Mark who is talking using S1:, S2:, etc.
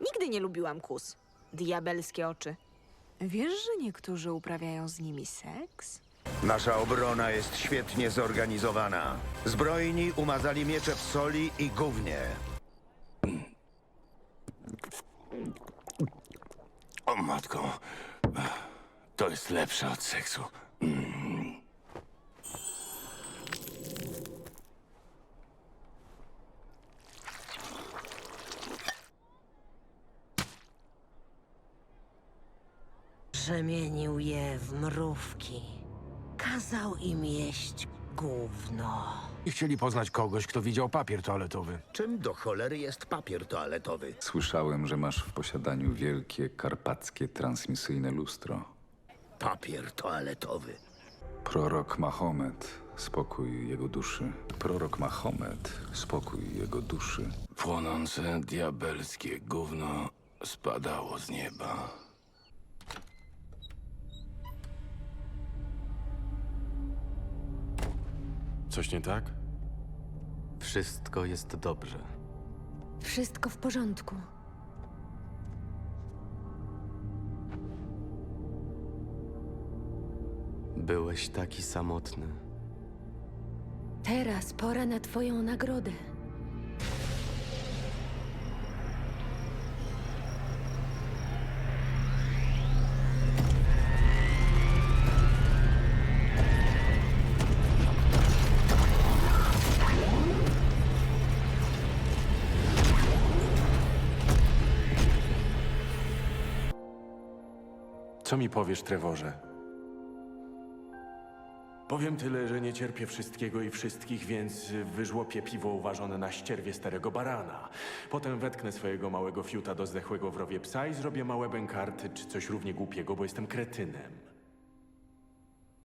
S1: Nigdy nie lubiłam kus. Diabelskie oczy. Wiesz, że niektórzy uprawiają z nimi seks?
S2: Nasza obrona jest świetnie zorganizowana. Zbrojni umazali miecze w soli i gównie.
S3: O matko, to jest lepsze od seksu.
S4: Przemienił je w mrówki. Kazał im jeść gówno.
S5: I chcieli poznać kogoś, kto widział papier toaletowy.
S2: Czym do cholery jest papier toaletowy?
S6: Słyszałem, że masz w posiadaniu wielkie karpackie transmisyjne lustro.
S2: Papier toaletowy.
S6: Prorok Mahomet, spokój jego duszy. Prorok Mahomet, spokój jego duszy.
S3: Płonące diabelskie gówno spadało z nieba.
S7: Coś nie tak? Wszystko jest dobrze.
S8: Wszystko w porządku.
S7: Byłeś taki samotny.
S8: Teraz pora na twoją nagrodę.
S7: Co mi powiesz, Trevorze? Powiem tyle, że nie cierpię wszystkiego i wszystkich, więc wyżłopię piwo uważone na ścierwie starego barana. Potem wetknę swojego małego fiuta do zdechłego w rowie psa i zrobię małe bękarty czy coś równie głupiego, bo jestem kretynem.